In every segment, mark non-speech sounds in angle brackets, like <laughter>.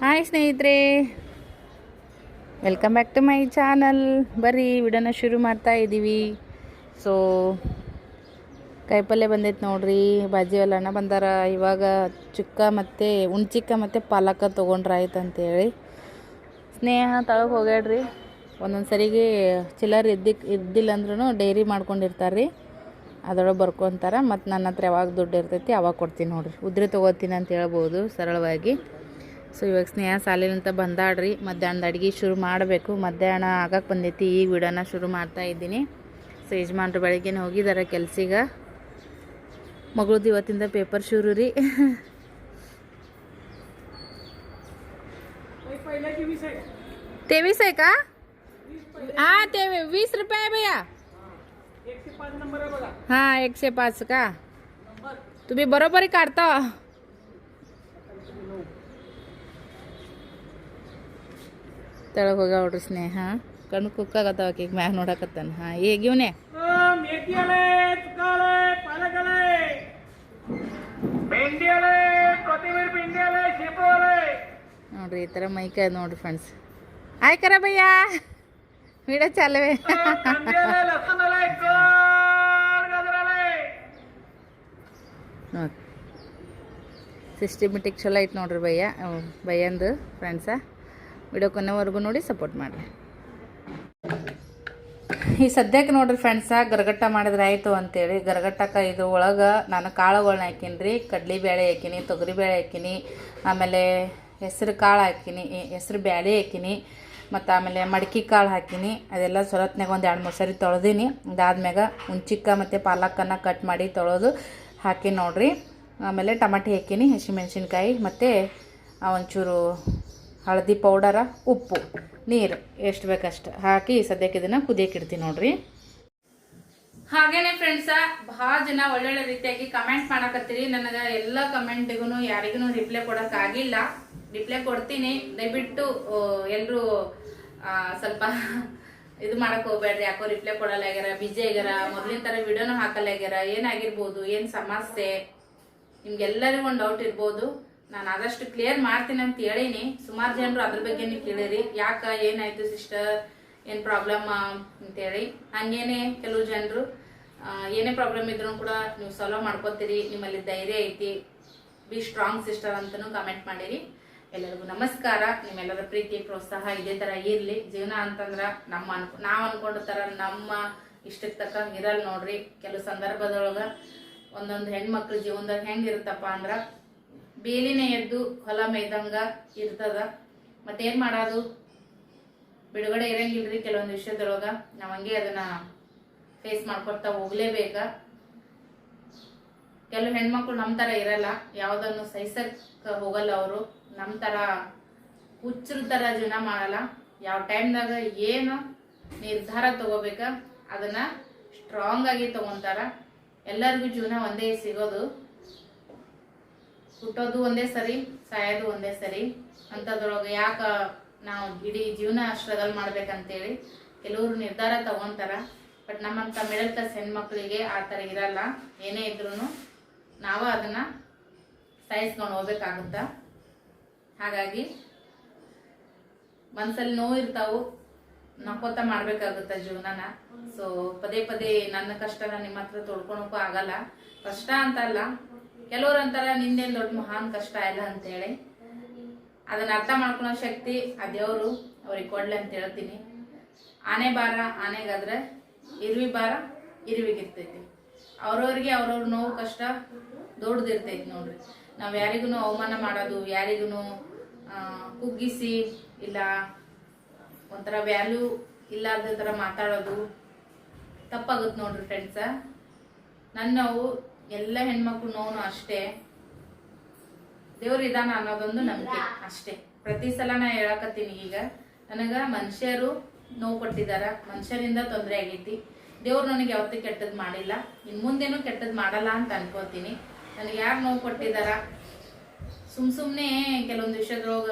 Hi ಸ್ನೇಹಿತರೆ. Welcome back to my channel ಬರ್ರಿ ವಿಡಿಯೋನ ಶುರು ಮಾಡ್ತಾ ಇದ್ದೀವಿ ಸೊ ಕಾಯಿಪಲ್ಯ ಬಂದೈತೆ ನೋಡ್ರಿ. ಬಾಜಿ ಅಣ್ಣ ಬಂದಾರ. ಇವಾಗ ಚುಕ್ಕ ಮತ್ತು ಉಣ್ಚಿಕ್ಕ ಮತ್ತು ಪಾಲಕ ತೊಗೊಂಡ್ರೆ ಆಯ್ತು ಅಂತೇಳಿ. ಸ್ನೇಹ, ತಳಗೆ ಹೋಗ್ಯಾಡ್ರಿ. ಒಂದೊಂದು ಸರಿಗೆ ಚಿಲ್ಲರ್ ಇದ್ದಿಕ್ ಇದ್ದಿಲ್ಲ ಅಂದ್ರೂ ಡೈರಿ ಮಾಡ್ಕೊಂಡಿರ್ತಾರೆ ರೀ ಅದರೊಳಗೆ ಬರ್ಕೊತಾರೆ. ಮತ್ತು ನನ್ನ ಹತ್ರ ಯಾವಾಗ ದುಡ್ಡು ಇರ್ತೈತಿ ಅವಾಗ ಕೊಡ್ತೀನಿ ನೋಡ್ರಿ. ಉದ್ರಿ ತೊಗೋತೀನಿ ಅಂತ ಹೇಳ್ಬೋದು ಸರಳವಾಗಿ. ಸೊ ಇವಾಗ ಸ್ನೇಹ ಸಾಲಿನಂತ ಬಂದಾಡ್ರಿ ಮಧ್ಯಾಹ್ನದ ಅಡುಗೆ ಶುರು ಮಾಡಬೇಕು ಮಧ್ಯಾಹ್ನ ಆಗಕ್ಕೆ ಬಂದೈತಿ ಈಗ ವಿಡಿಯೋನ ಶುರು ಮಾಡ್ತಾ ಇದ್ದೀನಿ ಸೊ ಯಜಮಾನ್ರು ಬೆಳಗ್ಗೆನೇ ಹೋಗಿದ್ದಾರೆ ಕೆಲ್ಸಿಗೆ ಮಗಳದ್ದು ಇವತ್ತಿಂದ ಪೇಪರ್ ಶುರು ರೀ तेवीस आहे का हा ते वीस रुपये आहे भैया हा एकशे पाच का तुम्ही बरोबरी काढता ತೆಳಗೆ ಹೋಗ್ಯಾವ ನೋಡ್ರಿ ಸ್ನೇಹ. ಕಣ್ಣು ಕುಕ್ಕಾಗತ್ತಾವ ಆಕಿಗೆ ಮ್ಯಾಗ ನೋಡಕತ್ತಾನ. ಹಾಂ ಈಗ ಇವನೇ? ನೋಡ್ರಿ, ಈ ಥರ ಮೈಕ ನೋಡ್ರಿ ಫ್ರೆಂಡ್ಸ್ ಆಯ್ಕರ ಭಯ್ಯ ಚಾಲವೇ. ಚಾಲವೆ ಸಿಸ್ಟಮೆಟಿಕ್ ಚಲೋ ಐತೆ ನೋಡ್ರಿ ಭಯ್ಯ ಭಯ್ಯಂದು ಫ್ರೆಂಡ್ಸ ವಿಡಿಯೋ ಕೊನೆವರೆಗೂ ನೋಡಿ ಸಪೋರ್ಟ್ ಮಾಡಿರಿ. ಈ ಸದ್ಯಕ್ಕೆ ನೋಡ್ರಿ ಫ್ರೆಂಡ್ಸ ಗರಗಟ್ಟ ಮಾಡಿದ್ರೆ ಆಯಿತು ಅಂತೇಳಿ. ಗರಗಟ್ಟಕ್ಕೆ ಇದು ಒಳಗೆ ನಾನು ಕಾಳುಗಳನ್ನ ಹಾಕೀನಿ ರೀ ಕಡ್ಲಿಬೇಳೆ ಹಾಕೀನಿ ತೊಗರಿಬೇಳೆ ಹಾಕೀನಿ, ಆಮೇಲೆ ಹೆಸ್ರು ಕಾಳು ಹಾಕೀನಿ ಹೆಸ್ರು ಬ್ಯಾಳೆ ಹಾಕೀನಿ, ಮತ್ತು ಆಮೇಲೆ ಮಡಕಿ ಕಾಳು ಹಾಕೀನಿ. ಅದೆಲ್ಲ ಸ್ವಲತ್ನಾಗ ಒಂದು ಎರಡು ಮೂರು ಸರಿ ತೊಳೆದೀನಿ. ಅದಾದ್ಮ್ಯಾಗ ಹುಂಚಿಕ್ಕ ಮತ್ತು ಪಾಲಕನ್ನು ಕಟ್ ಮಾಡಿ ತೊಳೆದು ಹಾಕಿ ನೋಡಿರಿ. ಆಮೇಲೆ ಟಮಾಟಿ ಹಾಕೀನಿ, ಹಸಿಮೆಣ್ಸಿನ್ಕಾಯಿ, ಮತ್ತು ಒಂಚೂರು ಹಳದಿ ಪೌಡರ, ಉಪ್ಪು, ನೀರು ಎಷ್ಟು ಬೇಕಷ್ಟು ಹಾಕಿ ಸದ್ಯಕ್ಕೆ ಇದನ್ನು ಕುದಿಯಕ್ಕೆ ನೋಡ್ರಿ. ಹಾಗೇನೆ ಫ್ರೆಂಡ್ಸ ಭಾಳ ಜನ ಒಳ್ಳೊಳ್ಳೆ ರೀತಿಯಾಗಿ ಕಮೆಂಟ್ ಮಾಡಕತ್ತೀರಿ. ನನಗೆ ಎಲ್ಲ ಕಮೆಂಟ್ಗೂ ಯಾರಿಗೂ ರಿಪ್ಲೈ ಕೊಡೋಕ್ಕಾಗಿಲ್ಲ ರಿಪ್ಲೈ ಕೊಡ್ತೀನಿ. ದಯವಿಟ್ಟು ಎಲ್ಲರೂ ಸ್ವಲ್ಪ ಇದು ಮಾಡಕ್ ಹೋಗ್ಬೇಡ್ರಿ. ಯಾಕೋ ರಿಪ್ಲೈ ಕೊಡಲ್ಲ ಆಗ್ಯಾರ ಬಿಜಿ ಆಗ್ಯಾರ. ಮೊದಲಿನ ತರ ವಿಡಿಯೋನು ಹಾಕಲ್ಲ ಆಗ್ಯಾರ. ಏನಾಗಿರ್ಬೋದು, ಏನು ಸಮಸ್ಯೆ? ನಿಮ್ಗೆಲ್ಲರಿಗೂ ಒಂದು ಡೌಟ್ ಇರ್ಬೋದು. ನಾನು ಆದಷ್ಟು ಕ್ಲಿಯರ್ ಮಾಡ್ತೀನಿ ಅಂತ ಹೇಳೀನಿ. ಸುಮಾರು ಜನರು ಅದ್ರ ಬಗ್ಗೆನೇ ಕೇಳಿರಿ. ಯಾಕ, ಏನಾಯ್ತು ಸಿಸ್ಟರ್ ಏನು ಪ್ರಾಬ್ಲಮ್ ಅಂತೇಳಿ ಹಂಗೇನೆ ಕೆಲವು ಜನರು ಏನೇ ಪ್ರಾಬ್ಲಮ್ ಇದ್ರೂ ಕೂಡ ನೀವು ಸಾಲ್ವ್ ಮಾಡ್ಕೋತೀರಿ. ನಿಮ್ಮಲ್ಲಿ ಧೈರ್ಯ ಐತಿ. ಬಿ ಸ್ಟ್ರಾಂಗ್ ಸಿಸ್ಟರ್ ಅಂತಲೂ ಕಮೆಂಟ್ ಮಾಡಿರಿ. ಎಲ್ಲರಿಗೂ ನಮಸ್ಕಾರ. ನಿಮ್ಮೆಲ್ಲರ ಪ್ರೀತಿ, ಪ್ರೋತ್ಸಾಹ ಇದೇ ತರ ಇರ್ಲಿ. ಜೀವನ ಅಂತಂದ್ರೆ ನಮ್ಮ ಅನ್ಕೊ ನಾವು ಅನ್ಕೊಂಡ ತರ ನಮ್ಮ ಇಷ್ಟಕ್ಕೆ ತಕ್ಕಂಗೆ ಇರಲ್ಲ ನೋಡ್ರಿ. ಕೆಲವು ಸಂದರ್ಭದೊಳಗ ಒಂದೊಂದು ಹೆಣ್ಮಕ್ಳ ಜೀವನದಾಗ ಹೆಂಗಿರುತ್ತಪ್ಪ ಅಂದ್ರ ಬೇಲಿನೇ ಎದ್ದು ಹೊಲ ಮೇಯ್ದಂಗ ಇರ್ತದ. ಮತ್ತೇನ್ ಮಾಡೋದು? ಬಿಡುಗಡೆ ಇರಂಗಿಲ್ರಿ ಕೆಲವೊಂದು ವಿಷಯದೊಳಗ. ನಾವ್ ಹಂಗೆ ಅದನ್ನ ಫೇಸ್ ಮಾಡ್ಕೊಡ್ತಾ ಹೋಗ್ಲೇಬೇಕ. ಕೆಲವು ಹೆಣ್ಮಕ್ಳು ನಮ್ ತರ ಇರಲ್ಲ. ಯಾವ್ದನ್ನು ಸಹಿಸಕ್ ಹೋಗಲ್ಲ ಅವರು. ನಮ್ ತರ ಹುಚ್ಚರ ತರ ಜೀವನ ಮಾಡಲ್ಲ. ಯಾವ ಟೈಮ್ದಾಗ ಏನು ನಿರ್ಧಾರ ತಗೋಬೇಕ, ಅದನ್ನ ಸ್ಟ್ರಾಂಗ್ ಆಗಿ ತಗೊಂತಾರ. ಎಲ್ಲರಿಗೂ ಜೀವನ ಒಂದೇ ಸಿಗೋದು. ಹುಟ್ಟೋದು ಒಂದೇ ಸರಿ, ಸಾಯೋದು ಒಂದೇ ಸರಿ. ಅಂಥದ್ರೊಳಗೆ ಯಾಕೆ ನಾವು ಇಡೀ ಜೀವನ ಸ್ಟ್ರಗಲ್ ಮಾಡ್ಬೇಕಂತೇಳಿ ಕೆಲವರು ನಿರ್ಧಾರ ತಗೊಂತಾರ. ಬಟ್ ನಮ್ಮಂಥ ಮಿಡಲ್ ಕ್ಲಾಸ್ ಹೆಣ್ಮಕ್ಳಿಗೆ ಆ ಥರ ಇರಲ್ಲ. ಏನೇ ಇದ್ರೂ ನಾವು ಅದನ್ನು ಸಾಯಿಸ್ಕೊಂಡು ಹೋಗ್ಬೇಕಾಗುತ್ತ? ಹಾಗಾಗಿ ಮನಸ್ಸಲ್ಲಿ ನೋವು ಇರ್ತಾವು, ನಕ್ಕೋತ ಮಾಡ್ಬೇಕಾಗುತ್ತ ಜೀವನನ? ಸೊ ಪದೇ ಪದೇ ನನ್ನ ಕಷ್ಟನ ನಿಮ್ಮ ಹತ್ರ ತೊಳ್ಕೊಳಕು ಆಗಲ್ಲ. ಕಷ್ಟ ಅಂತಲ್ಲ ಕೆಲವ್ರು ಅಂತಾರ ನಿಂದೇನು ದೊಡ್ಡ ಮಹಾನ್ ಕಷ್ಟ ಇಲ್ಲ ಅಂತೇಳಿ. ಅದನ್ನ ಅರ್ಥ ಮಾಡ್ಕೊಳೋ ಶಕ್ತಿ ಆ ದೇವರು ಅವ್ರಿಗೆ ಕೊಡ್ಲಿ ಅಂತ ಹೇಳ್ತೀನಿ. ಆನೆ ಬಾರ ಆನೆಗಾದ್ರೆ ಇರುವಿ ಬಾರ ಇರುವಿಗಿರ್ತೈತಿ. ಅವ್ರವ್ರಿಗೆ ಅವ್ರವ್ರ ನೋವು, ಕಷ್ಟ ದೊಡ್ಡದಿರ್ತೈತಿ ನೋಡ್ರಿ. ನಾವು ಯಾರಿಗೂ ಅವಮಾನ ಮಾಡೋದು ಯಾರಿಗೂ ಕುಗ್ಗಿಸಿ ಇಲ್ಲ ಒಂಥರ ವ್ಯಾಲ್ಯೂ ಇಲ್ಲಾರ್ದ ಥರ ಮಾತಾಡೋದು ತಪ್ಪಾಗುತ್ತೆ ನೋಡ್ರಿ ಫ್ರೆಂಡ್ಸ ನನ್ನ ಎಲ್ಲ ಹೆಣ್ಮಕ್ಳು ನೋವು ಅಷ್ಟೇ. ದೇವ್ರ ಇದಾನ ಅನ್ನೋದೊಂದು ನಂಬಿಕೆ ಅಷ್ಟೇ. ಪ್ರತಿ ಸಲ ನಾ ಹೇಳಕತ್ತೀನಿ ಈಗ, ನನಗ ಮನುಷ್ಯರು ನೋವು ಕೊಟ್ಟಿದಾರ, ಮನುಷ್ಯರಿಂದ ತೊಂದರೆ ಆಗೈತಿ. ದೇವ್ರು ನನಗೆ ಯಾವತ್ತೂ ಕೆಟ್ಟದ್ ಮಾಡಿಲ್ಲ. ಇನ್ ಮುಂದೇನು ಕೆಟ್ಟದ್ ಮಾಡಲ್ಲ ಅಂತ ಅನ್ಕೋತೀನಿ. ನನಗೆ ಯಾರು ನೋವು ಕೊಟ್ಟಿದಾರ? ಸುಮ್ ಸುಮ್ನೆ ಕೆಲವೊಂದು ವಿಷಯದೊಳಗ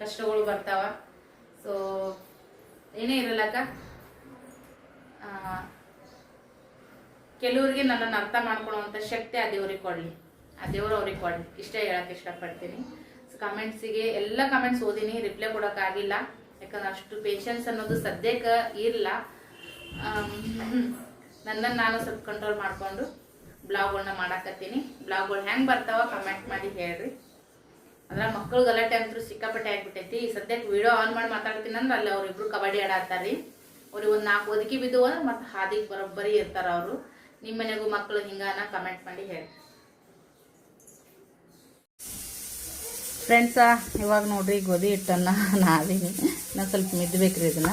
ಕಷ್ಟಗಳು ಬರ್ತಾವ. ಸೊ ಏನೇ ಇರಲ್ಲಕ್ಕ ಕೆಲವ್ರಿಗೆ ನನ್ನನ್ನು ಅರ್ಥ ಮಾಡ್ಕೊಳ್ಳುವಂಥ ಶಕ್ತಿ ಆ ದೇವ್ರಿಗೆ ಕೊಡಲಿ. ಆ ದೇವ್ರು ಅವ್ರಿಗೆ ಕೊಡಲಿ. ಇಷ್ಟೇ ಹೇಳಕ್ಕೆ ಇಷ್ಟಪಡ್ತೀನಿ. ಸೊ ಕಮೆಂಟ್ಸಿಗೆ ಎಲ್ಲ ಕಮೆಂಟ್ಸ್ ಓದಿನಿ. ರಿಪ್ಲೈ ಕೊಡೋಕ್ಕಾಗಿಲ್ಲ. ಯಾಕಂದ್ರೆ ಅಷ್ಟು ಪೇಷನ್ಸ್ ಅನ್ನೋದು ಸದ್ಯಕ್ಕೆ ಇರಲ್ಲ ನನ್ನನ್ನು ನಾನು ಸ್ವಲ್ಪ ಕಂಟ್ರೋಲ್ ಮಾಡಿಕೊಂಡು ಬ್ಲಾಗ್ಗಳನ್ನ ಮಾಡಾಕತ್ತೀನಿ. ಬ್ಲಾಗ್ಗಳು ಹೆಂಗೆ ಬರ್ತಾವ ಕಮೆಂಟ್ ಮಾಡಿ ಹೇಳ್ರಿ. ಅಂದ್ರೆ ಮಕ್ಕಳು ಗಲಾಟೆ ಅಂತೂ ಸಿಕ್ಕಾಪಟ್ಟೆ ಆಗ್ಬಿಟ್ಟೈತಿ. ಸದ್ಯಕ್ಕೆ ವಿಡಿಯೋ ಆನ್ ಮಾಡಿ ಮಾತಾಡ್ತೀನಿ ಅಂದ್ರೆ ಅಲ್ಲಿ ಅವ್ರಿಬ್ರು ಕಬಡ್ಡಿ ಆಡತ್ತಾರ್ರಿ ಅವ್ರಿಗೆ ಒಂದು ನಾಲ್ಕು ಒದಗಿ ಬಿದ್ದು ಅಂದ್ರೆ ಮತ್ತೆ ಹಾದಿಗೆ ಬರೋಬ್ಬರಿ ಇರ್ತಾರ ಅವರು. ನಿಮ್ಮ ಮನೆಗೂ ಮಕ್ಕಳು ಹಿಂಗಾನ ಕಮೆಂಟ್ ಮಾಡಿ ಹೇಳಿ. ಫ್ರೆಂಡ್ಸ ಇವಾಗ ನೋಡ್ರಿ ಗೋಧಿ ಹಿಟ್ಟನ್ನ ನಾದೀನಿ. ನಾನು ಸ್ವಲ್ಪ ಮಿದ್ಬೇಕ್ರಿ ಇದನ್ನ.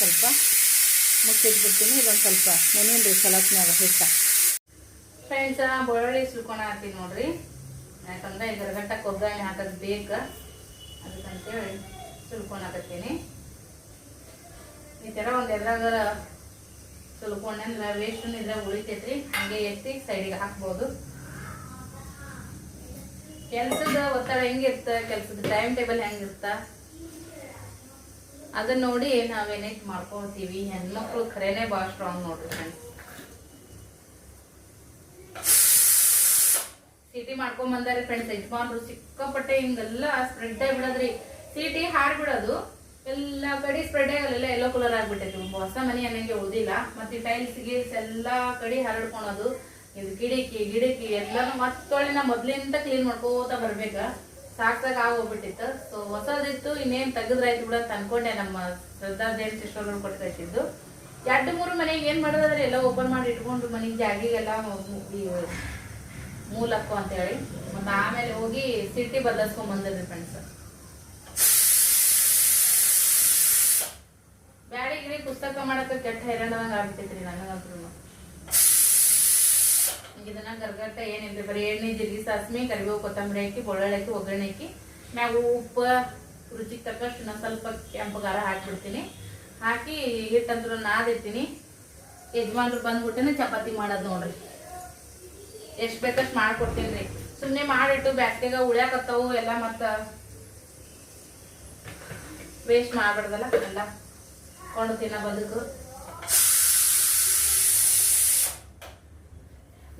ಸ್ವಲ್ಪ ಮುಚ್ಚಿಟ್ಬಿಡ್ತೀನಿ. ಇದೊಂದು ಸ್ವಲ್ಪ ನೆನೆಯಲ್ರಿ ಸಲತ್ನಾಗ ಹಿಟ್ಟ. ಫ್ರೆಂಡ್ಸ ಬೆಳ್ಳುಳ್ಳಿ ಸುಲ್ಕೊಳ ಹಾಕ್ತೀನಿ ನೋಡ್ರಿ. ಯಾಕಂದ್ರೆ ಇದರ ಗಂಟ ಒಗ್ಗರಣೆ ಹಾಕೋದು ಬೇಕು. ಅದಕ್ಕಂತೇಳಿ ಸುಲ್ಕೊಂಡು ಹಾಕತ್ತೀನಿ. ಈ ಥರ ಒಂದು ಎದ್ರಾಗ ಸುಲ್ಕೊಂಡ್ರೆ ವೇಸ್ಟ್ ಇದ್ರೆ ಉಳಿತೈತ್ರಿ. ಹಂಗೆ ಎತ್ತಿ ಸೈಡಿಗೆ ಹಾಕ್ಬೋದು. ಕೆಲಸದ ಒತ್ತಡ ಹೆಂಗಿರ್ತ ಕೆಲಸದ ಟೈಮ್ ಟೇಬಲ್ ಹೆಂಗಿರ್ತ ಅದನ್ನ ನೋಡಿ ನಾವೇನೈತ್ ಮಾಡ್ಕೊಳ್ತೀವಿ. ಹೆಣ್ಮಕ್ಳು ಖರೇನೆ ಭಾಳ ಸ್ಟ್ರಾಂಗ್ ನೋಡ್ರಿ ಫ್ರೆಂಡ್ಸ್ ಸಿಟಿ ಮಾಡ್ಕೊಂಡ್ ಬಂದಾರೆ ಫ್ರೆಂಡ್ಸ್ ಯಜಮಾನ್ರು ಸಿಕ್ಕಾಪಟ್ಟೆ ಹಿಂಗೆಲ್ಲ ಸ್ಪ್ರೆಡ್ ಬಿಡೋದ್ರಿ. ಸಿಟಿ ಹಾರ್ ಬಿಡೋದು. ಎಲ್ಲ ಕಡೆ ಸ್ಪ್ರೆಡ್ ಆಗಲ್ಲ ಎಲ್ಲೋ ಕಲರ್ ಆಗ್ಬಿಟ್ಟೈತಿ. ಹೊಸ ಮನೆ ಅನ್ನಂಗೆ ಉಳಿದಿಲ್ಲ ಮತ್ತೆ ಟೈಲ್ಸ್ ಗೀಲ್ಸ್ ಎಲ್ಲಾ ಕಡೆ ಹರಡ್ಕೊಳೋದು. ಇದು ಗಿಡಕಿ ಗಿಡಕಿ ಎಲ್ಲಾನು ಮತ್ತೊಳ್ಳಿ ನಾ ಮೊದ್ಲಿಂದ ಕ್ಲೀನ್ ಮಾಡ್ಕೋತ ಬರ್ಬೇಕ. ಸಾಕಾಗ ಸಾಕ್ ಆಗೋಗ್ಬಿಟ್ಟಿತ್ತು ಸೊ ಹೊಸದಿತ್ತು, ಇನ್ನೇನ್ ತೆಗದ್ರಾಯ್ತು ಬಿಡ ಅಂತ ಅನ್ಕೊಂಡೆ ನಮ್ಮ ಶ್ರದ್ಧಾ ದೇವ್ ಸಿಸ್ಟರ್ ಕೊಟ್ಟಿದ್ದು ಎರಡು ಮೂರು ಮನೆಗೆ ಏನ್ ಮಾಡೋದಾದ್ರೆ ಎಲ್ಲ ಓಪನ್ ಮಾಡಿ ಇಟ್ಕೊಂಡು ಮನೆಗೆ ಜಾಗಿಗೆಲ್ಲ ಮೂಲಕ್ಕೂ ಅಂತ ಹೇಳಿ ಮತ್ತೆ ಆಮೇಲೆ ಹೋಗಿ ಸಿಟಿ ಬದಲಿಸ್ಕೊಂಡ್ ಬಂದಿದ್ರಿ ಫ್ರೆಂಡ್ಸ್ ಬ್ಯಾಡಿಗ್ರಿ, ಪುಸ್ತಕ ಮಾಡಕ್ಕೆ ಕೆಟ್ಟ ಹೈರಾಣದಂಗ ಆಗ್ತೈತ್ರಿ ನನಗಂತ್ರು ಇದನ್ನ ಗರ್ಗಟ್ಟ ಏನಿಲ್ರಿ, ಬರೀ ಎಣ್ಣೆ, ಜೀರಿಗೆ ಸಾಸ್ಮಿ ಕರಿಬೇವು, ಕೊತ್ತಂಬರಿ ಹಾಕಿ ಬೆಳ್ಳುಳ್ಳಿ ಹಾಕಿ, ಒಗ್ಗರಣೆ ಹಾಕಿ, ಮ್ಯಾಗ ಉಪ್ಪು, ರುಚಿಗೆ ತಕ್ಕಷ್ಟು ನಾ ಸ್ವಲ್ಪ ಕೆಂಪು ಖಾರ ಹಾಕಿಬಿಡ್ತೀನಿ. ಹಾಕಿ ಹಿಟ್ಟಂತ್ರ ನಾದಿರ್ತೀನಿ. ಯಜಮಾನ್ರು ಬಂದ್ಬಿಟ್ಟನೆ ಚಪಾತಿ ಮಾಡೋದು ನೋಡ್ರಿ. ಎಷ್ಟ್ ಬೇಕಷ್ಟು ಮಾಡ್ಕೊಡ್ತೀನಿ. ರೀ ಸುಮ್ಮನೆ ಮಾಡಿಟ್ಟು ಬ್ಯಾಸ್ಗೆಗ ಉಳ್ಯಾಕತ್ತಾವು ಎಲ್ಲ ಮತ್ತ ವೇಸ್ಟ್ ಮಾಡಬಾರ್ದಲ್ಲ ಎಲ್ಲ ಕೊಂಡು ತಿನ್ನ ಬದುಕು.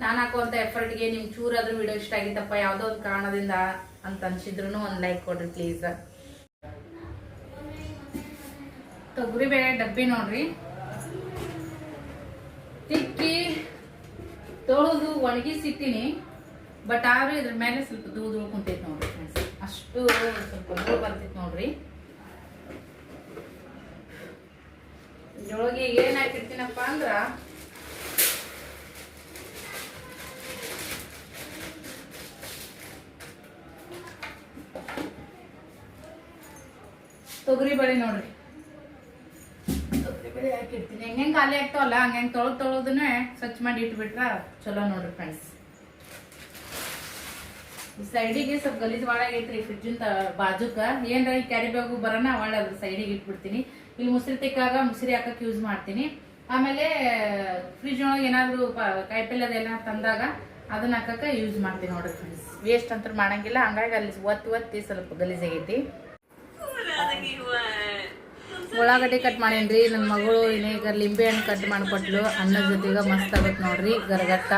ನಾನು ಹಾಕುವಂಥ ಎಫರ್ಟ್ಗೆ ನಿಮ್ಮ ಚೂರಾದ್ರೂ ವಿಡಿಯೋ ಇಷ್ಟ ಆಗಿತ್ತಪ್ಪ, ಯಾವುದೋ ಒಂದು ಕಾರಣದಿಂದ ಅಂತ ಅನ್ಸಿದ್ರು ಒಂದು ಲೈಕ್ ಕೊಡ್ರಿ ಪ್ಲೀಸ್ ತೊಗರಿ ಬೇಳೆ ಡಬ್ಬಿ ನೋಡ್ರಿ. ತಿಕ್ಕಿ ತೊಳೆದು ಒಣಗಿಸಿಟ್ಟಿನಿ ಬಟ್ ಆದ್ರೆ ಇದ್ರ ಮೇಲೆ ಸ್ವಲ್ಪ ಧೂಳು ಧೂಳು ಕುಂತೈತಿ ನೋಡ್ರಿ ಫ್ರೆಂಡ್ಸ್ ಅಷ್ಟು ಸ್ವಲ್ಪ ಧೂಳು ಬರ್ತೈತಿ ನೋಡ್ರಿ. ಇದ್ರೊಳಗೆ ಏನ್ ಹಾಕಿರ್ತೀನಪ್ಪ ಅಂದ್ರ, ತೊಗರಿ ಬೇಳೆ ನೋಡ್ರಿ. ತೊಗರಿ ಬೇಳೆ ಹಾಕಿರ್ತೀನಿ. ಹೆಂಗ್ ಖಾಲಿ ಆಗ್ತಾವಲ್ಲ ಹಂಗೆ ತೊಳೆದು ತೊಳೆದನ್ನೇ ಸ್ವಚ್ಛ ಮಾಡಿ ಇಟ್ಬಿಟ್ರ ಚಲೋ ನೋಡ್ರಿ ಫ್ರೆಂಡ್ಸ್ ಈ ಸೈಡಿಗೆ ಸ್ವಲ್ಪ ಗಲೀಜು ಒಳಗೈತ್ರಿ ಫ್ರಿಡ್ಜಿನ ಬಾಜುಕ. ಏನ್ರ ಈ ಕ್ಯಾರಿ ಬ್ಯಾಗು ಬರೋಣ ಒಳ್ಳೆ ಅದ್ರ ಸೈಡಿಗೆ ಇಟ್ಬಿಡ್ತೀನಿ. ಇಲ್ಲಿ ಮುಸ್ರಿ ತಿಕ್ಕಾಗ ಮುಸ್ರಿ ಹಾಕಕ್ಕೆ ಯೂಸ್ ಮಾಡ್ತೀನಿ. ಆಮೇಲೆ ಫ್ರಿಜ್ ಒಳಗೆ ಏನಾದರೂ ಕಾಯಿಪಲ್ಲೆ ಅದೆಲ್ಲ ತಂದಾಗ ಅದನ್ನ ಹಾಕಕ್ಕೆ ಯೂಸ್ ಮಾಡ್ತೀನಿ ನೋಡ್ರಿ ಫ್ರೆಂಡ್ಸ್ ವೇಸ್ಟ್ ಅಂತ ಮಾಡಂಗಿಲ್ಲ. ಹಂಗಾಗಿ ಅಲ್ಲಿ ಒತ್ತಿ ಒತ್ತಿ ಸ್ವಲ್ಪ ಗಲೀಜ್ ಆಗೈತಿ ಉಳ್ಳಾಗಡ್ಡಿ ಕಟ್ ಮಾಡೇನ್ರಿ? ನನ್ನ ಮಗಳು ಈಗ ಲಿಂಬೆ ಹಣ್ಣು ಕಟ್ ಮಾಡಿಕೊಟ್ಲು. ಅನ್ನದ ಜೊತೆಗೆ ಮಸ್ತ್ ಆಗುತ್ತೆ ನೋಡ್ರಿ ಗರಗಟ್ಟ.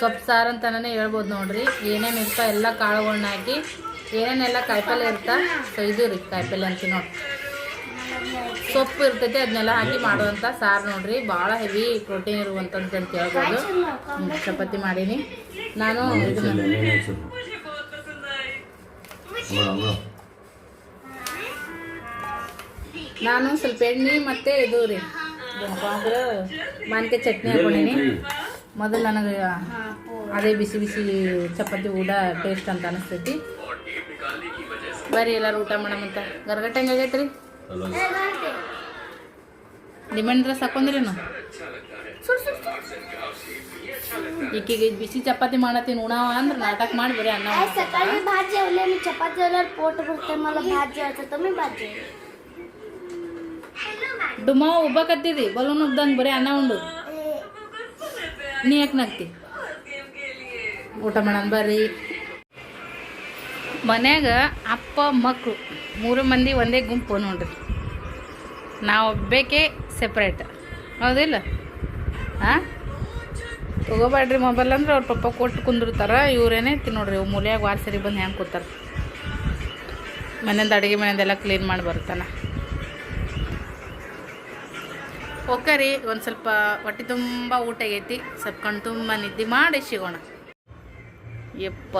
ಸೊಪ್ಪು ಸಾರು ಅಂತಾನೆ ಹೇಳ್ಬೋದು ನೋಡ್ರಿ. ಏನೇನು ಇರ್ತಾ ಎಲ್ಲ ಕಾಳುಗಳ್ನ ಹಾಕಿ ಏನೇನೆಲ್ಲ ಕಾಯಿಪಲ್ಲೆ ಇರ್ತಾ ಸೊ ಇದು ರೀ ಕಾಯಿಪಲ್ಲೆ ಅಂತ ನೋಡಿ. ಸೊಪ್ಪು ಇರ್ತೈತಿ ಅದನ್ನೆಲ್ಲ ಹಾಕಿ ಮಾಡುವಂಥ ಸಾರು ನೋಡ್ರಿ. ಭಾಳ ಹೆವಿ ಪ್ರೋಟೀನ್ ಇರುವಂಥದ್ದು ಅಂತ ಹೇಳ್ಬೋದು. ಚಪಾತಿ ಮಾಡೀನಿ. ನಾನು ನಾನು ಸ್ವಲ್ಪ ಎಣ್ಣೆ ಮತ್ತೆ ಇದು ರೀ. ಅಂದ್ರೆ ಮಾನ್ಕಾಯಿ ಚಟ್ನಿ ಹಾಕೊಂಡೀನಿ. ಮೊದಲು ನನಗೆ ಅದೇ ಬಿಸಿ ಬಿಸಿ ಚಪಾತಿ ಊಟ ಟೇಸ್ಟ್ ಅಂತ ಅನಿಸ್ತೈತಿ. ಬರೀ ಎಲ್ಲರೂ ಊಟ ಮಾಡಮಂತ ಹೆಂಗೆ ಆಗೈತ್ರಿ? ರೀ ಡಿಮೆಂಡ್ ಡ್ರೆಸ್ ಹಾಕೊಂಡ್ರೇನು ಈಕೀಗ ಬಿಸಿ ಚಪಾತಿ ಮಾಡತ್ತೀನಿ ಉಣ ಅಂದ್ರೆ ನಾಟಕ ಮಾಡಿ ಬರೀ ಅನ್ನ ಚಪಾತಿ ಚಪಾತಿ ಪೋಟ್ ಬರ್ತೇ ಭಾಜಿ ಆಗ್ತದೆ ಭಾಜಿ ಡುಮಾ ಉಬ್ಬಕತ್ತಿದಿ? ಬಲೂನ್ ಉಬ್ದಂಗೆ ಬರೀ ಅನ್ನ ಉಂಡು. ನೀ ಯಾಕೆ ನಗ್ತಿ? ಊಟ ಮಾಡೋಣ ಬರ್ರಿ. ಮನ್ಯಾಗ ಅಪ್ಪ ಮಕ್ಕಳು ಮೂರು ಮಂದಿ ಒಂದೇ ಗುಂಪು ನೋಡ್ರಿ. ನಾವು ಒಬ್ಬಬೇಕೇ ಸೆಪ್ರೇಟ್ ಹೌದಿಲ್ಲ? ಹಾಂ ತಗೋಬೇಡ್ರಿ ಮೊಬೈಲ್ ಅಂದ್ರೆ ಅವ್ರ ಪಪ್ಪ ಕೊಟ್ಟು ಕುಂದಿರ್ತಾರ ಇತ್ತು ನೋಡ್ರಿ. ಮೂಲೆಯಾಗ ವಾರ ಸರಿ ಬಂದು ಹೆಂಗೆ ಕೂತಾರೆ. ಮನೆಯಿಂದ ಅಡುಗೆ ಮನೆಯಿಂದೆಲ್ಲ ಕ್ಲೀನ್ ಮಾಡಿ ಬರುತ್ತಾನೆ ಓಕೆ ಒಂದು ಸ್ವಲ್ಪ ಹೊಟ್ಟೆ ತುಂಬ ಊಟ ಆಗೈತಿ. ಸ್ವಲ್ಪ ಕಣ್ಣು ತುಂಬ ನಿದ್ದೆ ಮಾಡಿ ಸಿಗೋಣ. ಯಪ್ಪ,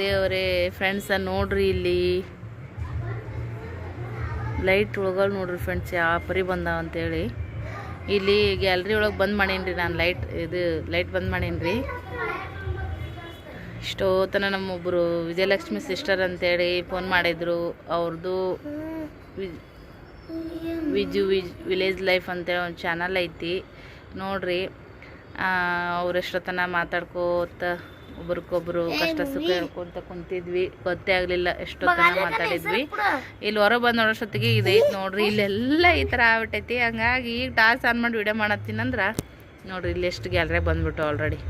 ದೇವರೇ ಫ್ರೆಂಡ್ಸ ನೋಡ್ರಿ ಇಲ್ಲಿ. ಲೈಟ್ ಒಳಗಲ್ಲಿ ನೋಡ್ರಿ ಫ್ರೆಂಡ್ಸ್ ಯಾವ ಪರಿ ಬಂದಾವ ಅಂತೇಳಿ. ಇಲ್ಲಿ ಗ್ಯಾಲ್ರಿ ಒಳಗೆ ಬಂದ್ ಮಾಡೇನ್ರಿ ನಾನು ಲೈಟ್ ಇದು ಲೈಟ್ ಬಂದ್ ಮಾಡೇನ್ರಿ. ರೀ ಇಷ್ಟೋತನ ನಮ್ಮೊಬ್ಬರು ವಿಜಯಲಕ್ಷ್ಮಿ ಸಿಸ್ಟರ್ ಅಂತೇಳಿ ಫೋನ್ ಮಾಡಿದ್ರು. ಅವ್ರದ್ದು ವಿಜು ವಿಜ್ ವಿಲೇಜ್ ಲೈಫ್ ಅಂತೇಳಿ ಒಂದು ಚಾನಲ್ ಐತಿ. ನೋಡ್ರಿ ಅವ್ರ ಎಷ್ಟೊತ್ತನ ಮಾತಾಡ್ಕೋತ ಒಬ್ರಿಗೊಬ್ರು ಕಷ್ಟ ಸುಖ ಹೇಳ್ಕೊಂತ ಕುಂತಿದ್ವಿ. ಗೊತ್ತೇ ಆಗಲಿಲ್ಲ ಎಷ್ಟೊತ್ತನ ಮಾತಾಡಿದ್ವಿ. ಇಲ್ಲಿ ಹೊರ ಬಂದು ನೋಡೋಷ್ಟೊತ್ತಿಗೆ ಇದೈತಿ ನೋಡ್ರಿ ಇಲ್ಲೆಲ್ಲ ಈ ಥರ ಆಗ್ಬಿಟ್ಟೈತಿ. ಹಂಗಾಗಿ ಈಗ ಟಾರ್ಚ್ ಆನ್ ಮಾಡಿ ವಿಡಿಯೋ ಮಾಡತ್ತೀನಂದ್ರೆ ನೋಡ್ರಿ ಇಲ್ಲಿ ಎಷ್ಟು ಗ್ಯಾಲರಿ ಬಂದ್ಬಿಟ್ಟು ಆಲ್ರೆಡಿ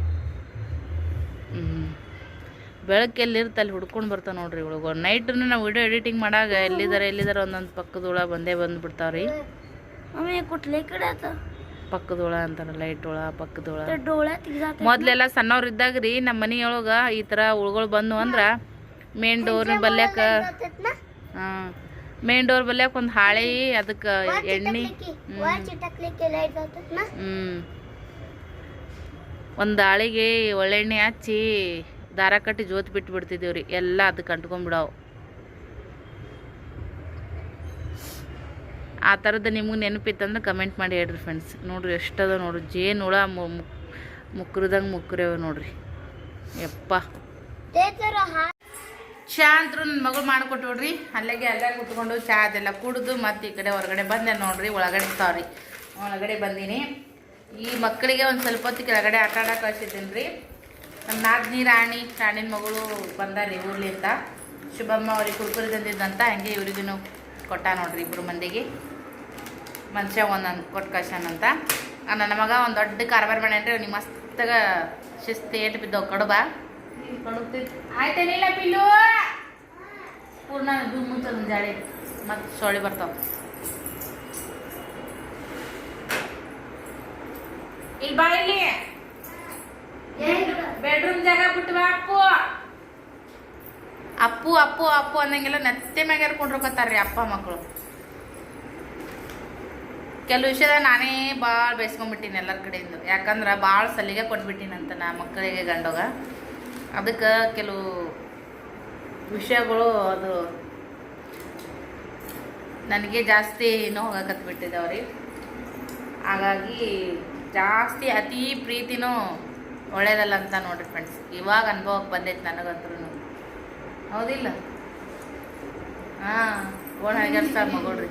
ಬೆಳಕ್ಕೆ ಎಲ್ಲಿರುತ್ತೆ ಅಲ್ಲಿ ಹುಡ್ಕೊಂಡು ಬರ್ತಾವೆ ನೋಡ್ರಿ ಇವಳಿಗೆ ನೈಟ್ ನಾವು ವಿಡಿಯೋ ಎಡಿಟಿಂಗ್ ಮಾಡಾಗ ಎಲ್ಲಿದಾರೆ ಎಲ್ಲಿದ್ದಾರೆ ಒಂದೊಂದು ಪಕ್ಕದ ಹುಳ ಬಂದೇ ಬಂದ್ಬಿಡ್ತಾವ ರೀ ಪಕ್ಕದೊಳ ಅಂತಾರೆ ಲೈಟ್ ಒಳ ಮೊದ್ಲೆಲ್ಲ ಮೊದಲೆಲ್ಲ ಸಣ್ಣವ್ರಿದ್ದಾಗ ರೀ ನಮ್ಮ ಮನೆಯೊಳಗೆ ಈ ತರ ಉಳ್ಗಳು ಬಂದು ಅಂದ್ರೆ ಮೇನ್ ಡೋರ್ ಬಲ್ಯಾಕ ಮೇನ್ ಡೋರ್ ಬಲ್ಯಾಕ ಒಂದು ಹಾಳೆ ಅದಕ್ಕೆ ಎಣ್ಣೆ ಹ್ಮ್. ಒಂದು ಹಾಳಿಗೆ ಒಳ್ಳೆಣ್ಣೆ ಹಚ್ಚಿ ದಾರ ಕಟ್ಟಿ ಜೋತ್ ಬಿಟ್ಟು ಬಿಡ್ತಿದ್ದೀವಿ ರೀ. ಎಲ್ಲ ಅದಕ್ಕೆ ಅಂಟ್ಕೊಂಡ್ಬಿಡವು ಆ ಥರದ್ದು ನಿಮಗೆ ನೆನಪಿತ್ತಂದ್ರೆ ಕಮೆಂಟ್ ಮಾಡಿ ಹೇಳ್ರಿ ಫ್ರೆಂಡ್ಸ್ ನೋಡಿರಿ ಎಷ್ಟದ ನೋಡ್ರಿ. ಜೇನು ಹುಳ ಮುಕ್ರದಂಗೆ ಮುಕ್ರೇವ ನೋಡ್ರಿ. ಯಪ್ಪ. ಚಾ ಅಂತೂ ನನ್ನ ಮಗಳು ಮಾಡಿಕೊಟ್ಟು ನೋಡ್ರಿ. ಅಲ್ಲಾಗೆ ಅಲ್ಲೇ ಕುತ್ಕೊಂಡು ಚಾ ಅದೆಲ್ಲ ಕುಡಿದು ಮತ್ತು ಈ ಕಡೆ ಹೊರಗಡೆ ಬಂದೆ ನೋಡ್ರಿ. ಒಳಗಡೆ ಸಾರಿ. ಒಳಗಡೆ ಬಂದೀನಿ. ಈ ಮಕ್ಕಳಿಗೆ ಒಂದು ಸ್ವಲ್ಪ ಹೊತ್ತು ಕೆಳಗಡೆ ಆಟ ಆಡೋಕೆ ಕಳಿಸಿದ್ದೀನಿ ರೀ ನಮ್ಮ ನಾಗ್ನಿ ರಾಣಿ, ರಾಣಿನ ಮಗಳು ಬಂದಾರಿ ಊರ್ಲಿಂದ ಶುಭಮ್ಮ ಅವ್ರಿಗೆ ಕುರ್ಕುರಿ ತಂದಿದ್ದಂತ ಹಂಗೆ ಇವ್ರಿಗೂ ಕೊಟ್ಟ ನೋಡ್ರಿ ಇಬ್ಬರು ಮಂದಿಗೆ. ಮನುಷ್ಯ ಒಂದೊಂದು ಕೊಟ್ಟು ಕಳ್ಸ್ಯಾನಂತ ಆ, ನನ್ನ ಮಗ ಒಂದು ದೊಡ್ಡ ಕಾರ್ಬಾರ ಮಾಡ್ಯಾನ್ರಿ ಅವ್ನಿಗೆ ಮಸ್ತಾಗ ಶಿಸ್ತು ಏಟು ಬಿದ್ದವು ಕಡುಬ. ಆಯ್ತೇನಿಲ್ಲ ಪಿಲ್ಲು? ಪೂರ್ಣ ಮುಚ್ಚದ ಜಾಡಿ ಮತ್ತು ಸೊಳ್ಳೆ ಬರ್ತಾವ. ಇಲ್ಲಿ ಬಾ ಇಲ್ಲಿ. ಬೆಡ್ರೂಮ್ ಜಾಗ ಅಪ್ಪು. ಅಪ್ಪು ಅಪ್ಪು ಅಪ್ಪು ಅನ್ನಂಗೆಲ್ಲ ನತ್ತೆ ಮ್ಯಾಗ ಹರ್ಕೊಂಡ್ರೊಕತ್ತಾರ್ರಿ ಅಪ್ಪ ಮಕ್ಕಳು ಕೆಲವು ವಿಷಯದ ನಾನೇ ಭಾಳ ಬೇಯಿಸ್ಕೊಂಡ್ಬಿಟ್ಟಿನಿ ಎಲ್ಲರ ಕಡೆಯಿಂದ. ಯಾಕಂದ್ರೆ ಭಾಳ ಸಲಿಗೆ ಕೊಟ್ಬಿಟ್ಟಿನಂತ ನಾ ಮಕ್ಕಳಿಗೆ ಗಂಡೋಗ. ಅದಕ್ಕೆ ಕೆಲವು ವಿಷಯಗಳು ಅದು ನನಗೆ ಜಾಸ್ತಿ ಏನೋ ಹೋಗಕತ್ಬಿಟ್ಟಿದ್ದಾವ್ರಿ ಹಾಗಾಗಿ ಜಾಸ್ತಿ ಅತಿ ಪ್ರೀತಿನೂ ಒಳ್ಳೇದಲ್ಲ ಅಂತ ನೋಡಿರಿ ಫ್ರೆಂಡ್ಸ್ ಇವಾಗ ಅನುಭವಕ್ಕೆ ಬಂದೈತೆ ನನಗಂತೂ ಹೌದಿಲ್ಲ? ಹಾಂ ಓಣ ಹರಿಗರ್ಸ್ತಾರ ಮಗಳ್ರಿ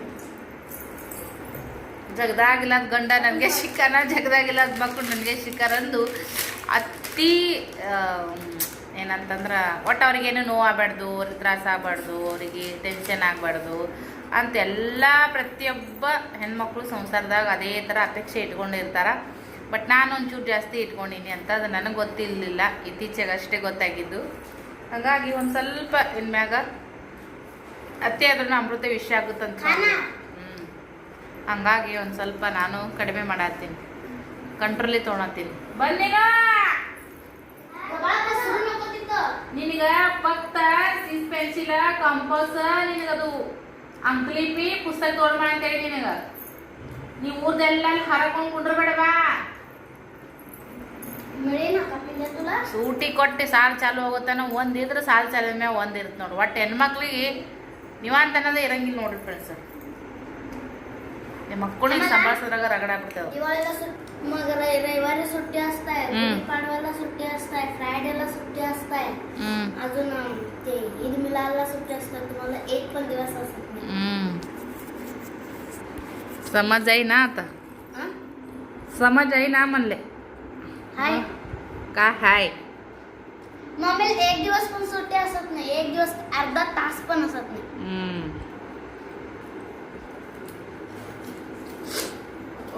ಜಗದಾಗಿಲ್ಲದ ಗಂಡ ನನಗೆ ಶಿಕ್ಕನ ಜಗದಾಗಿಲ್ಲದ ಮಕ್ಕಳು ನನಗೆ ಸಿಕ್ಕಾರಂದು ಅತಿ ಏನಂತಂದ್ರೆ ಒಟ್ಟು ಅವ್ರಿಗೇನು ನೋವು ಆಗಬಾರ್ದು ಅವ್ರಿಗೆ ತ್ರಾಸ ಆಗಬಾರ್ದು, ಅವರಿಗೆ ಟೆನ್ಷನ್ ಆಗಬಾರ್ದು ಅಂತೆಲ್ಲ ಪ್ರತಿಯೊಬ್ಬ ಹೆಣ್ಮಕ್ಳು ಸಂಸಾರದಾಗ ಅದೇ ಥರ ಅಪೇಕ್ಷೆ ಇಟ್ಕೊಂಡಿರ್ತಾರೆ. ಬಟ್ ನಾನು ಒಂಚೂರು ಜಾಸ್ತಿ ಇಟ್ಕೊಂಡಿನಿ ಅಂತ ಅದು ನನಗೆ ಗೊತ್ತಿರಲಿಲ್ಲ. ಇತ್ತೀಚೆಗೆ ಅಷ್ಟೇ ಗೊತ್ತಾಗಿದ್ದು. ಹಾಗಾಗಿ ಒಂದು ಸ್ವಲ್ಪ ಇನ್ಮ್ಯಾಗ ಅತ್ತೆ ಆದ್ರೂ ಅಮೃತ ವಿಷಯ ಆಗುತ್ತಂತ ಹ್ಞೂ ಹಂಗಾಗಿ ಒಂದು ಸ್ವಲ್ಪ ನಾನು ಕಡಿಮೆ ಮಾಡತ್ತೀನಿ. ಕಂಟ್ರೋಲಿ ತೊಗೊಳತ್ತೀನಿ. ಬನ್ನಿಗ ನಿನಗ ಪಕ್ತ ಸಿಸ್ ಪೆನ್ಸಿಲ್ ಕಂಪೋಸ್ ನಿನಗದು ಅಂಕ್ಲಿಪಿ ಪುಸ್ತಕ ತೋರ್ ಅಂತ ಹೇಳಿ ನಿನಗ. ನೀವು ಊರ್ದೆಲ್ಲ ಹರಕೊಂಡ್ ಕುಂಡ್ರಬೇಡವಾ? ಸೂಟಿ ಕೊಟ್ಟು ಸಾಲ್ ಚಾಲು ಹೋಗುತ್ತಾನ ಒಂದ್ ಇದ್ರೆ ಸಾಲ್ ಚಾಲು ಮ್ಯಾಗ ಒಂದ್ ಇರುತ್ತೆ ನೋಡಿ ಒಟ್ಟು ಹೆಣ್ಮಕ್ಳಿಗೆ ನಿವಾಂತ ಅನ್ನೋದೇ ಇರಂಗಿಲ್ಲ ನೋಡ್ರಿ ಫ್ರೆಂಡ್ಸ್ ನಿಮ್ಮ ಮಕ್ಕಳಿಗೆ ಸಂಭಾಳಿಸಿದ್ರಾಗ ರಗಡ ಆಗ್ಬಿಡ್ತಾವ दिवाळीला सुट्टी मग रवि- रविवारी सुट्टी असताय हम्म. पाडव्याला सुट्टी असताय फ्रायडेला सुट्टी असताय हम्म अजून अं, ते ईद मिलाला सुट्टी असतात तुम्हाला एक पण दिवस असत नाही हम्म समज आहे ना आता हं? समज आहे ना म्हणले हाय का हाय मम्मीला एक दिवस पण सुट्टी असत नाही एक दिवस अर्धा तास पण असत नाही ಹ್ಮ್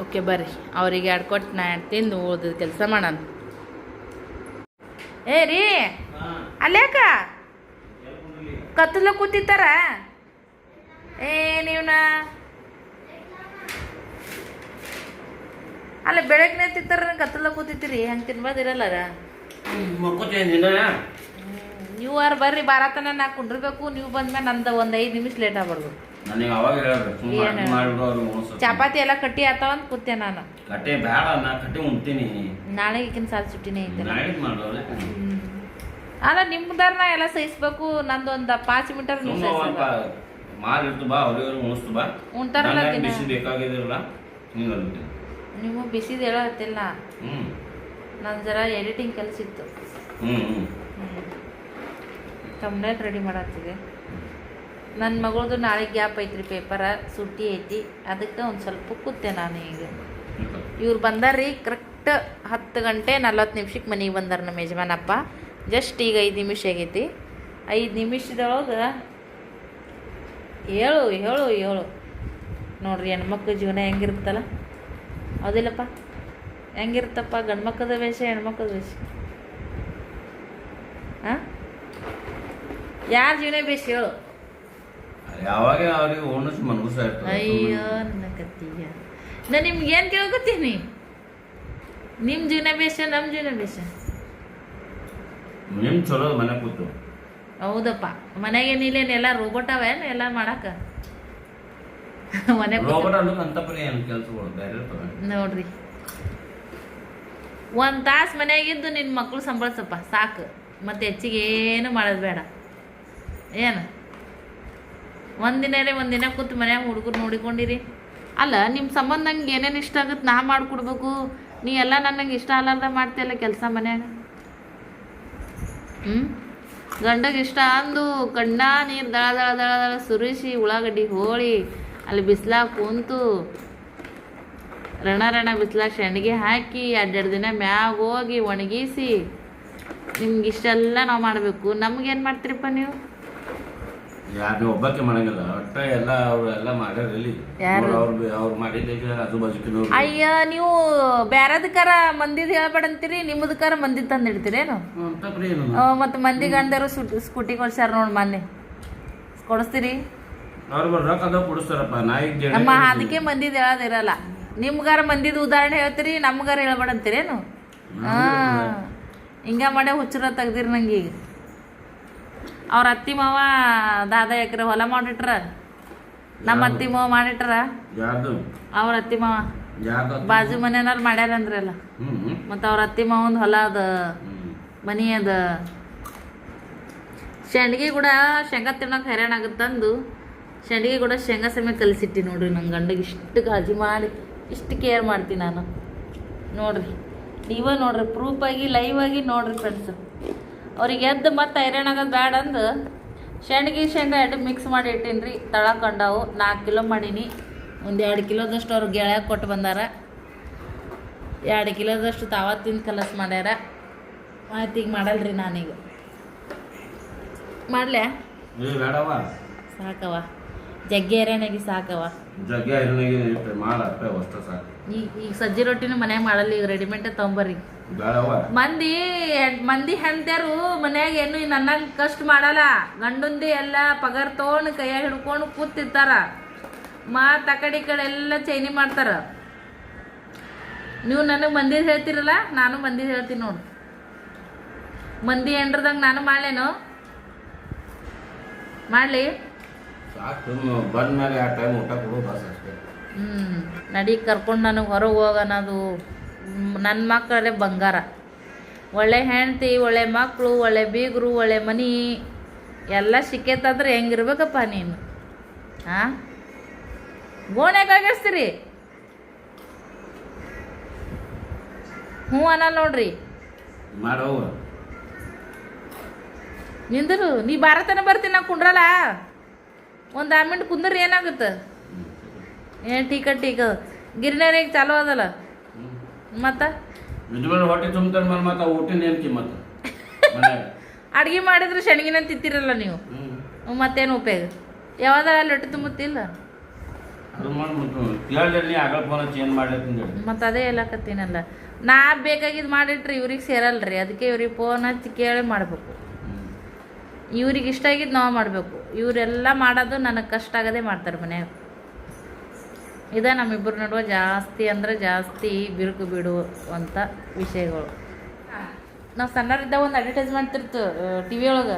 ಓಕೆ ಬರ್ರಿ ಅವರಿಗೆ ಎರಡು ಕೊಟ್ಟು ನಾ ಎರಡು ತಿಂದು ಉಳ್ದ ಕೆಲಸ ಮಾಡೋಣ ಏ ರೀ ಅಲ್ಯಾಕ ಕತ್ತಲ ಕೂತಿತ್ತಾರ ಏ ನೀವ್ನ ಅಲ್ಲ ಬೆಳಗ್ನೆ ತಿಂತಾರ ಕತ್ತಲ ಕೂತಿತ್ತೀರಿ ಹಂಗೆ ತಿನ್ಬೋದಿರಲ್ಲ ನೀವು ಯಾರು ಬರ್ರಿ ಬಾರತನ ನಾ ಕುಂಡಿರ್ಬೇಕು ನೀವು ಬಂದ್ಮೇಲೆ ನಂದು ಒಂದು ಐದು ನಿಮಿಷ ಲೇಟ್ ಆಗ್ಬಾರ್ದು. ಚಪಾತಿ ಎಲ್ಲ ಕಟ್ಟಿ ಆತಾವ ಅಂತ ಕೂತೆ ನಾನು. ಕಟ್ಟೆ ಬೇಡ ನಾ ಕಟ್ಟೆ ಉಣ್ತೀನಿ. ನಾಳೆ ಈಗಿನ ಸಾಲ ಸುಟ್ಟಿನೇ ಐತೆ ಅಲ್ಲ ನಿಮ್ದಾರ ನಾ ಎಲ್ಲ ಸಹಿಸ್ಬೇಕು ನಂದು ಒಂದು ಪಾಂಚ್ ಮೀಟರ್ ನೀವು ಸುಮ್ಮ ಸಹಿಸ್ಬೇಕು. ಬಾ ಉಣಿಸ್ತು ಬಾ. ಉಣ್ತಾರಲ್ಲ ನಂಗಾಗಿ ದಿನ. ಬಿಸಿ ಬೇಕಾಗಿದಿರಲ್ಲ ಹಿಂಗೆ ಅನ್ಬಿಟ್ಟು. ನೀವು ಬಿಸಿದು ಹೇಳತ್ತಿಲ್ಲ ನನ್ನ ಜರ ಎಡಿಟಿಂಗ್ ಕೆಲಸ ಇತ್ತು ಹ್ಞೂ ರೆಡಿ ಮಾಡತ್ತಿದೆ ನನ್ನ ಮಗಳದು ನಾಳೆ ಗ್ಯಾಪ್ ಐತ್ರಿ ಪೇಪರ ಸುಟ್ಟಿ ಐತಿ. ಅದಕ್ಕೆ ಒಂದು ಸ್ವಲ್ಪ ಕೂತೆ ನಾನು ಈಗ. ಇವ್ರು ಬಂದಾರ್ರಿ ಕರೆಕ್ಟ್ ಹತ್ತು ಗಂಟೆ ನಲ್ವತ್ತು ನಿಮಿಷಕ್ಕೆ ಮನೆಗೆ ಬಂದಾರ ನಮ್ಮ ಯಜಮಾನಪ್ಪ ಜಸ್ಟ್ ಈಗ ಐದು ನಿಮಿಷ ಆಗೈತಿ. ಐದು ನಿಮಿಷದೊಳಗೆ ಹೇಳು ಹೇಳು ಹೇಳು ನೋಡ್ರಿ ಹೆಣ್ಮಕ್ಳ ಜೀವನ ಹೆಂಗಿರುತ್ತಲ್ಲ. ಹೌದಿಲ್ಲಪ್ಪ. ಹೆಂಗಿರುತ್ತಪ್ಪ? ಗಂಡು ಮಕ್ಕದ ವೇಷ ಹೆಣ್ಮಕ್ಕದ ವೇಷ? ಹಾಂ ಯಾರ ಜೀವನ ಬೇಷ ಹೇಳು. ಯಾವಾಗ ಅವ್ರಿಗೆ ಉಣಿಸಿ ಮನಗುಸ ಅಯ್ಯೋ ನನ್ನ ಕತ್ತೀಯ ನಾ ನಿಮ್ಗೆ ಏನು ಕೇಳ್ಕೊತೀನಿ ನಿಮ್ಮ ಜೀವನ ಬೇಷ ನಮ್ಮ ಜೀವನ ಬೇಷ? ನಿಮ್ ಚಲೋ ಮನೆ ಕೂತು. ಹೌದಪ್ಪ. ಮನೆಗೇನಿಲ್ಲೇನು ಎಲ್ಲ ರೋಬೋಟ್ ಅವೇನು ಎಲ್ಲ ಮಾಡಕ್ಕ ಮನೆ ರೋಬೋಟ್ ಅನ್ನೋದು ಅಂತ ಪರಿ ಏನು ಕೆಲಸಗಳು ಬೇರೆ <laughs> ಇರ್ತವೆ? ನೋಡ್ರಿ. ಒಂದು ತಾಸು ಮನೆಯಾಗಿದ್ದು ನಿನ್ನ ಮಕ್ಕಳು ಸಂಬಳಸಪ್ಪ ಸಾಕು. ಮತ್ತೆ ಹೆಚ್ಚಿಗೆ ಏನು ಮಾಡೋದು ಬೇಡ. ಏನು? ಒಂದಿನರೇ ಒಂದಿನ ಕೂತು ಮನ್ಯಾಗ ಹುಡುಗರು ನೋಡಿಕೊಂಡಿರಿ. ಅಲ್ಲ ನಿಮ್ಮ ಸಂಬಂಧ ನಂಗೆ ಏನೇನು ಇಷ್ಟ ಆಗುತ್ತೆ ನಾ ಮಾಡ್ಕೊಡ್ಬೇಕು. ನೀ ಎಲ್ಲ ನನಗೆ ಇಷ್ಟ ಅಲ್ಲಾರ್ದ ಮಾಡ್ತೀಯಲ್ಲ ಕೆಲಸ ಮನ್ಯಾಗ? ಹ್ಞೂ ಗಂಡಗೆ ಇಷ್ಟ ಅಂದು ಕಣ್ಣ ನೀರು ದಳ ದಳ ದಳ ದಳ ಸುರಿಸಿ ಉಳ್ಳಾಗಡ್ಡಿ ಹೋಳಿ. ಅಲ್ಲಿ ಬಿಸಿಲಾಗ ಕುಂತು ರಣ ರಣ ಬಿಸಿಲಾಗ ಶೆಂಡಿಗೆ ಹಾಕಿ ಎರಡೆರಡು ದಿನ ಮ್ಯಾಗ ಹೋಗಿ ಒಣಗಿಸಿ ನಿಮ್ಗೆ ಇಷ್ಟೆಲ್ಲ ನಾವು ಮಾಡಬೇಕು. ನಮ್ಗೇನು ಮಾಡ್ತೀರಪ್ಪ ನೀವು? ಯಾರು ಒಬ್ಬಕ್ಕೆ ಮಾಡಂಗಿಲ್ಲ. ಒಟ್ಟ ಎಲ್ಲ ಅವ್ರು ಎಲ್ಲ ಮಾಡ್ಯಾರ ಇಲ್ಲಿ. ಯಾರು? ಅವ್ರು ಅವ್ರು ಆಜು ಬಾಜುಕಿನವ್ರು ಅಯ್ಯ ನೀವು ಬ್ಯಾರದಕ್ಕಾರ ಮಂದಿದ್ ಹೇಳ್ಬೇಡಂತೀರಿ ನಿಮ್ಮದಕ್ಕಾರ ಮಂದಿ ತಂದಿಡ್ತೀರೇನು? ಅಂತ ಪರಿ ಏನು? ಮತ್ತು ಮಂದಿ ಗಂಡರು ಸ್ಕೂಟಿ ಕೊಡ್ಸ್ಯಾರ ನೋಡಿ ಮೊನ್ನೆ. ಕೊಡಿಸ್ತೀರಿ? ರೊಕ್ಕ ಕೊಡಿಸ್ತಾರಪ್ಪ ನಮ್ಮ ಅದಕ್ಕೆ ಮಂದಿದ್ ಹೇಳೋದಿರಲ್ಲ ನಿಮ್ಗಾರ ಮಂದಿದ ಉದಾಹರಣೆ ಹೇಳ್ತೀರಿ ನಮ್ಗಾರ ಹೇಳ್ಬೇಡಂತೀರೇನು ಹಾಂ. ಹಿಂಗ ಮಾಡೇ ಹುಚ್ಚರ ತೆಗ್ದಿರಿ ನಂಗೆ ಈಗ. ಅವ್ರ ಅತ್ತಿ ಮಾವ ದಾದ ಎಕರೆ ಹೊಲ ಮಾಡಿಟ್ರ. ನಮ್ಮ ಅತ್ತಿ ಮಾವ ಮಾಡಿಟ್ರ. ಅವ್ರ ಅತ್ತಿ ಮಾವ. ಬಾಜು ಮನೆಯವ್ರು ಮಾಡ್ಯಾರ ಅಂದ್ರಲ್ಲ. ಮತ್ತ ಅವ್ರ ಅತ್ತಿ ಮಾವಂದು ಹೊಲ ಅದ. ಮನಿ ಅದ. ಶೆಂಡ್ಗಿ ಕೂಡ ಶೇಂಗಾ ತಿನ್ನೋಕೆ ಹೈರಾಣ ಆಗುತ್ತಂದು ಶೆಂಡ್ಗಿ ಕೂಡ ಶೇಂಗಾ ಸಮಯ ಕಲಿಸಿಟ್ಟಿ ನೋಡ್ರಿ ನನ್ನ ಗಂಡಗೆ ಇಷ್ಟು ಕಾಳಜಿ ಮಾಡಿ ಇಷ್ಟು ಕೇರ್ ಮಾಡ್ತೀನಿ ನಾನು. ನೋಡ್ರಿ ನೀವೇ ನೋಡ್ರಿ ಪ್ರೂಫ್ ಆಗಿ ಲೈವ್ ಆಗಿ ನೋಡ್ರಿ ಫ್ರೆಂಡ್ಸ್ ಅವ್ರಿಗೆ ಎದ್ದು ಮತ್ತೆ ಹೈರಾಣ ಆಗೋದು ಬ್ಯಾಡ ಅಂದು ಶೆಂಡ್ಗಿ ಶೇಂಗಾ ಎರಡು ಮಿಕ್ಸ್ ಮಾಡಿ ಇಟ್ಟೀನಿ ರೀ ತಳಕೊಂಡವು ನಾಲ್ಕು ಕಿಲೋ ಮಾಡೀನಿ. ಒಂದು ಎರಡು ಕಿಲೋದಷ್ಟು ಅವ್ರು ಗೆಳೆಯ ಕೊಟ್ಟು ಬಂದಾರ. ಎರಡು ಕಿಲೋದಷ್ಟು ತಾವ ತಿಂದು ಕಲಸ್ ಮಾಡ್ಯಾರ. ಆಯ್ತು ಈಗ ಮಾಡಲ್ರಿ ನಾನೀಗ. ಮಾಡಲೇ ಸಾಕವ ಜಗ್ಗಿ ಎರೆನಾಗಿ ಸಾಕವ ಜಗ್ಗೆ ಇಟ್ಟು ಮಾಡ ಅಷ್ಟೇ ಅಷ್ಟ ಸಾಕು. ಈಗ ಈಗ ಸಜ್ಜಿ ರೊಟ್ಟಿನೂ ಮನ್ಯಾಗ ಮಾಡಲ್ಲ ಈಗ ರೆಡಿಮೇಡ್ ತಗೊಂಬರ್ರಿ. ಬೇಡವ ಮಂದಿ ಹೆಣ್- ಮಂದಿ ಹೆಂತ್ಯಾರು ಮನ್ಯಾಗ ಏನು ನನ್ನ ಕಷ್ಟ ಮಾಡಲ್ಲ. ಗಂಡಂದಿ ಎಲ್ಲ ಪಗಾರ್ ತೋಣ ಕೈಯಾಗ ಹಿಡ್ಕೊಂಡು ಕೂತಿರ್ತಾರ. ಮಾ ಆ ಕಡೆ ಈ ಕಡೆ ಎಲ್ಲ ಚೈನಿ ಮಾಡ್ತಾರ. ನೀವು ನನಗೆ ಮಂದಿ ಹೇಳ್ತಿರಲ್ಲ ನಾನು ಮಂದಿ ಹೇಳ್ತೀನಿ ನೋಡು. ಮಂದಿ ಹೆಂಡ್ರದಂಗೆ ನಾನು ಮಾಡ್ಲೇನು? ಮಾಡಲಿ? ಸಾಕು ಬಂದ ಮೇಲೆ ಆ ಟೈಮ್ ಊಟ ಕೊಡು ಬಸ್ ಅಷ್ಟೇ. ಹ್ಞೂ ನಡಿ ಕರ್ಕೊಂಡು ನನಗೆ ಹೊರಗೆ ಹೋಗೋಣದು ನನ್ನ ಮಕ್ಕಳೇ ಬಂಗಾರ. ಒಳ್ಳೆ ಹೆಂಡ್ತಿ ಒಳ್ಳೆ ಮಕ್ಕಳು ಒಳ್ಳೆ ಬೀಗರು ಒಳ್ಳೆ ಮನಿ ಎಲ್ಲ ಸಿಕ್ಕೇತಂದ್ರೆ ಹೆಂಗಿರ್ಬೇಕಪ್ಪ ನೀನು? ಹಾಂ ಗೋಣ್ಯಾಗ ಆಗಿಸ್ತೀರಿ ಹ್ಞೂ ಅನ್ನಲ್ಲ ನೋಡ್ರಿ. ನಿಂದರು ನೀ ಭಾರತನ ಬರ್ತೀನಿ ನಾ ಕುಂಡ್ರಲ್ಲ? ಒಂದು ಆರು ಮಿನಿಟ್ ಕುಂದ್ರೆ ಏನಾಗುತ್ತೆ? ಏನು ಟೀಕ ಟೀಕ. ಗಿರ್ನೇರಿಗೆ ಚಾಲು ಅದಲ್ಲ. ಮತ್ತು? ಹೊಟ್ಟೆ ತುಂಬ್ತಾರೆ ಮತ್ತೆ ಊಟಿನ ಏನ್ ಕಿಮ್ಮತ್ತ ಮನ್ಯಾಗ. <laughs> ಅಡ್ಗೆ ಮಾಡಿದ್ರೆ ಶೆಣಗಿನ ತಿತ್ತಿರಲ್ಲ ನೀವು? ಮತ್ತೇನು ಉಪಯೋಗ? ಯಾವಾಗ ಅಲ್ಲಿ ಹೊಟ್ಟೆ ತುಂಬುತ್ತಿಲ್ಲ? ಮತ್ತು ಅದೇ ಹೇಳಕತ್ತೀನಲ್ಲ. ನಾ ಬೇಕಾಗಿದ್ದು ಮಾಡಿಟ್ರಿ ಇವ್ರಿಗೆ ಸೇರಲ್ರಿ. ಅದಕ್ಕೆ ಇವ್ರಿಗೆ ಫೋನ್ ಹಚ್ಚಿ ಕೇಳಿ ಮಾಡಬೇಕು. ಇವ್ರಿಗೆ ಇಷ್ಟ ಆಗಿದ್ದು ನಾವು ಮಾಡಬೇಕು. ಇವರೆಲ್ಲ ಮಾಡೋದು ನನಗೆ ಕಷ್ಟ ಆಗದೆ ಮಾಡ್ತಾರೆ ಮನ್ಯಾಗ ಇದೇ ನಮ್ಮಿಬ್ಬರು ನಡುವೆ ಜಾಸ್ತಿ ಅಂದರೆ ಜಾಸ್ತಿ ಬಿರುಕು ಬಿಡುವಂಥ ವಿಷಯಗಳು. ನಾವು ಸಣ್ಣವರಿದ್ದಾಗ ಒಂದು ಅಡ್ವರ್ಟೈಸ್ ಮಾಡ್ತಿರ್ತು ಟಿ ವಿ ಒಳಗೆ.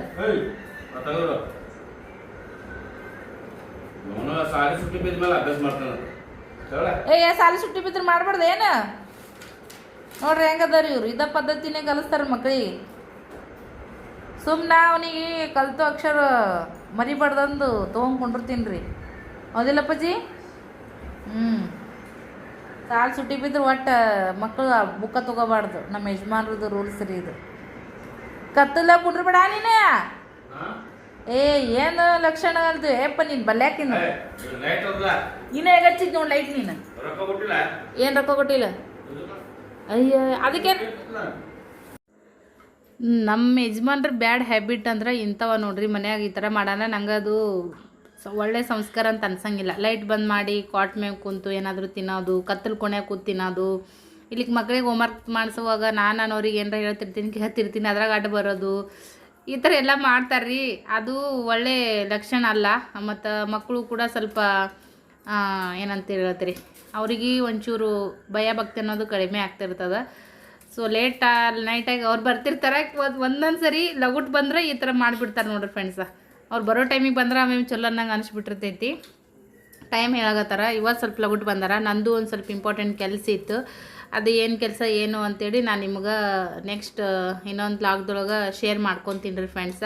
ಏ ಸಾಲಿ ಸುಟ್ಟಿ ಬಿದ್ರೆ ಮಾಡಬಾರ್ದು ಏನು? ನೋಡ್ರಿ ಹೆಂಗದಾರ ಇವ್ರು. ಇದ ಪದ್ಧತಿನೇ ಕಲಿಸ್ತಾರೆ ಮಕ್ಳಿಗೆ. ಸುಮ್ಮನೆ ಅವನಿಗೆ ಕಲಿತು ಅಕ್ಷರ ಮರಿಬಾರ್ದಂದು ತೊಗೊಂಡ್ಕೊಂಡಿರ್ತೀನಿ ರೀ ಹೌದಿಲ್ಲಪ್ಪಾಜಿ ಹ್ಞೂ ಸಾಲು ಸುಟ್ಟಿ ಬಿದ್ರೆ ಒಟ್ಟು ಮಕ್ಕಳು ಬುಕ್ಕ ತೊಗೋಬಾರ್ದು. ನಮ್ಮ ಯಜಮಾನ್ರದ್ದು ರೂಲ್ಸ್ ರೀ ಇದು. ಕತ್ತಲ ಕುಂಡ್ರಬೇಡ ನೀನೇ. ಏ ಏನು ಲಕ್ಷಣ ಅಲ್ದು? ಏಪ್ಪ ನೀನು ಬಲ್ಯಾಕಿನ ನೀನು ಹೇಗೆ ಹಚ್ಚಿದ್ ನೋಡಿ ಲೈಟ್ ನೀನು? ಏನು ರೊಕ್ಕ ಕೊಟ್ಟಿಲ್ಲ? ಅಯ್ಯ ಅದಕ್ಕೆ ನಮ್ಮ ಯಜಮಾನ್ರ ಬ್ಯಾಡ್ ಹ್ಯಾಬಿಟ್ ಅಂದ್ರೆ ಇಂಥವ ನೋಡ್ರಿ ಮನ್ಯಾಗ ಈ ಥರ ಮಾಡೋಣ ನಂಗೆ ಅದು ಒಳ್ಳೆ ಸಂಸ್ಕಾರ ಅಂತ ಅನ್ಸಂಗಿಲ್ಲ. ಲೈಟ್ ಬಂದ್ ಮಾಡಿ ಕಾಟ್ ಮ್ಯಾಗ ಕುಂತು ಏನಾದರೂ ತಿನ್ನೋದು, ಕತ್ತಲು ಕೊನೆಯಾಗ ಕೂತು ತಿನ್ನೋದು, ಇಲ್ಲಿಗೆ ಮಕ್ಳಿಗೆ ಹೋಮ್ವರ್ಕ್ ಮಾಡಿಸುವಾಗ ನಾನು ಅವ್ರಿಗೆ ಏನಾರ ಹೇಳ್ತಿರ್ತೀನಿ, ಕೇಳ್ತಿರ್ತೀನಿ, ಅದ್ರಾಗ ಅಡ್ಡ ಬರೋದು, ಈ ಥರ ಎಲ್ಲ ಮಾಡ್ತಾರ್ರಿ. ಅದು ಒಳ್ಳೆ ಲಕ್ಷಣ ಅಲ್ಲ. ಮತ್ತು ಮಕ್ಕಳು ಕೂಡ ಸ್ವಲ್ಪ ಏನಂತ ಹೇಳ್ತೀರಿ, ಅವ್ರಿಗೆ ಒಂಚೂರು ಭಯ ಭಕ್ತಿ ಅನ್ನೋದು ಕಡಿಮೆ ಆಗ್ತಿರ್ತದೆ. ಸೊ ಲೇಟ್ ನೈಟಾಗಿ ಅವ್ರು ಬರ್ತಿರ್ತಾರೆ. ಒಂದು ಒಂದೊಂದು ಸರಿ ಲಗುಟ್ ಬಂದರೆ ಈ ಥರ ಮಾಡಿಬಿಡ್ತಾರೆ ನೋಡ್ರಿ ಫ್ರೆಂಡ್ಸ ಅವ್ರು ಬರೋ ಟೈಮಿಗೆ ಬಂದ್ರೆ ಆಮೇಲೆ ಚಲೋ ಅನ್ನಂಗೆ ಅನಿಸ್ಬಿಟ್ಟಿರ್ತೈತಿ. ಟೈಮ್ ಹೇಳಾಗತ್ತಾರ ಇವತ್ತು ಸ್ವಲ್ಪ ಲಗುಟ್ ಬಂದಾರ. ನಂದು ಒಂದು ಸ್ವಲ್ಪ ಇಂಪಾರ್ಟೆಂಟ್ ಕೆಲಸ ಇತ್ತು. ಅದು ಏನು ಕೆಲಸ, ಏನು ಅಂತೇಳಿ ನಾನು ನಿಮ್ಗೆ ನೆಕ್ಸ್ಟ್ ಇನ್ನೊಂದು ಲಾಗ್ದೊಳಗೆ ಶೇರ್ ಮಾಡ್ಕೊತೀನಿ ಫ್ರೆಂಡ್ಸ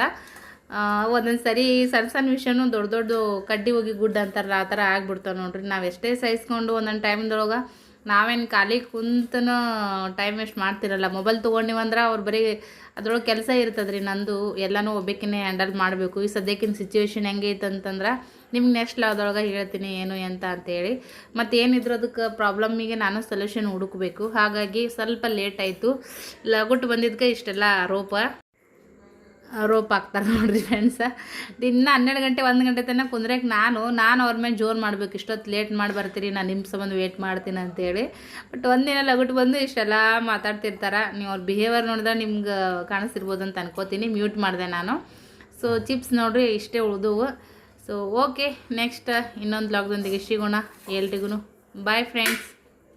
ಒಂದೊಂದು ಸರಿ ಸಣ್ಣ ಸಣ್ಣ ವಿಷಯನೂ ದೊಡ್ಡ ದೊಡ್ಡ ಕಡ್ಡಿ ಹೋಗಿ ಗುಡ್ ಅಂತಾರಲ್ಲ ಆ ಥರ ಆಗ್ಬಿಡ್ತಾವೆ ನೋಡ್ರಿ. ನಾವು ಎಷ್ಟೇ ಸಹಿಸ್ಕೊಂಡು ಒಂದೊಂದು ಟೈಮ್ದೊಳಗೆ ನಾವೇನು ಖಾಲಿ ಕುಂತನ ಟೈಮ್ ವೇಸ್ಟ್ ಮಾಡ್ತಿರಲ್ಲ. ಮೊಬೈಲ್ ತೊಗೊಂಡಿವಂದ್ರೆ ಅವ್ರು ಬರೀ ಅದ್ರೊಳಗೆ ಕೆಲಸ ಇರ್ತದೆ ರೀ ನಂದು. ಎಲ್ಲನೂ ಒಬ್ಬಾಕಿನೇ ಹ್ಯಾಂಡಲ್ ಮಾಡಬೇಕು. ಈ ಸದ್ಯಕ್ಕಿನ ಸಿಚುವೇಶನ್ ಹೆಂಗೆ ಅಂತಂದ್ರೆ ನಿಮ್ಗೆ ನೆಕ್ಸ್ಟ್ ಅದ್ರೊಳಗೆ ಹೇಳ್ತೀನಿ ಏನು ಎಂತ ಅಂತೇಳಿ. ಮತ್ತು ಏನಿದ್ರು ಅದಕ್ಕೆ ಪ್ರಾಬ್ಲಮ್ಮಿಗೆ ನಾನು ಸೊಲ್ಯೂಷನ್ ಹುಡುಕಬೇಕು. ಹಾಗಾಗಿ ಸ್ವಲ್ಪ ಲೇಟ್ ಆಯಿತು. ಲಗುಟ್ಟು ಬಂದಿದ್ದಕ್ಕೆ ಇಷ್ಟೆಲ್ಲ ರೋಪ ರೋಪ್ ಹಾಕ್ತಾರೆ ನೋಡ್ರಿ ಫ್ರೆಂಡ್ಸ ದಿನ ಹನ್ನೆರಡು ಗಂಟೆ, ಒಂದು ಗಂಟೆ ತನಕ ಕುಂದ್ರಕ್ಕೆ ನಾನು ನಾನು ಅವ್ರ ಮೇಲೆ ಜೋರು ಮಾಡ್ಬೇಕು, ಇಷ್ಟೊತ್ತು ಲೇಟ್ ಮಾಡಿ ಬರ್ತೀರಿ, ನಾನು ನಿಮ್ಮ ಸಂಬಂಧ ವೇಟ್ ಮಾಡ್ತೀನಿ ಅಂತೇಳಿ ಬಟ್ ಒಂದಿನ ಲಗುಟ್ ಬಂದು ಇಷ್ಟೆಲ್ಲ ಮಾತಾಡ್ತಿರ್ತಾರೆ. ನೀವು ಅವ್ರ ಬಿಹೇವಿಯರ್ ನೋಡಿದ್ರೆ ನಿಮ್ಗೆ ಕಾಣಿಸ್ತಿರ್ಬೋದು ಅಂತ ಅನ್ಕೋತೀನಿ ಮ್ಯೂಟ್ ಮಾಡಿದೆ ನಾನು. ಸೊ ಚಿಪ್ಸ್ ನೋಡ್ರಿ, ಇಷ್ಟೇ ಉಳಿದವು. ಸೊ ಓಕೆ ನೆಕ್ಸ್ಟ್ ಇನ್ನೊಂದು ಲಾಗ್ದೊಂದಿಗೆ ಸಿಗೋಣ. ಎಲ್ರಿಗೂ ಬಾಯ್ ಫ್ರೆಂಡ್ಸ್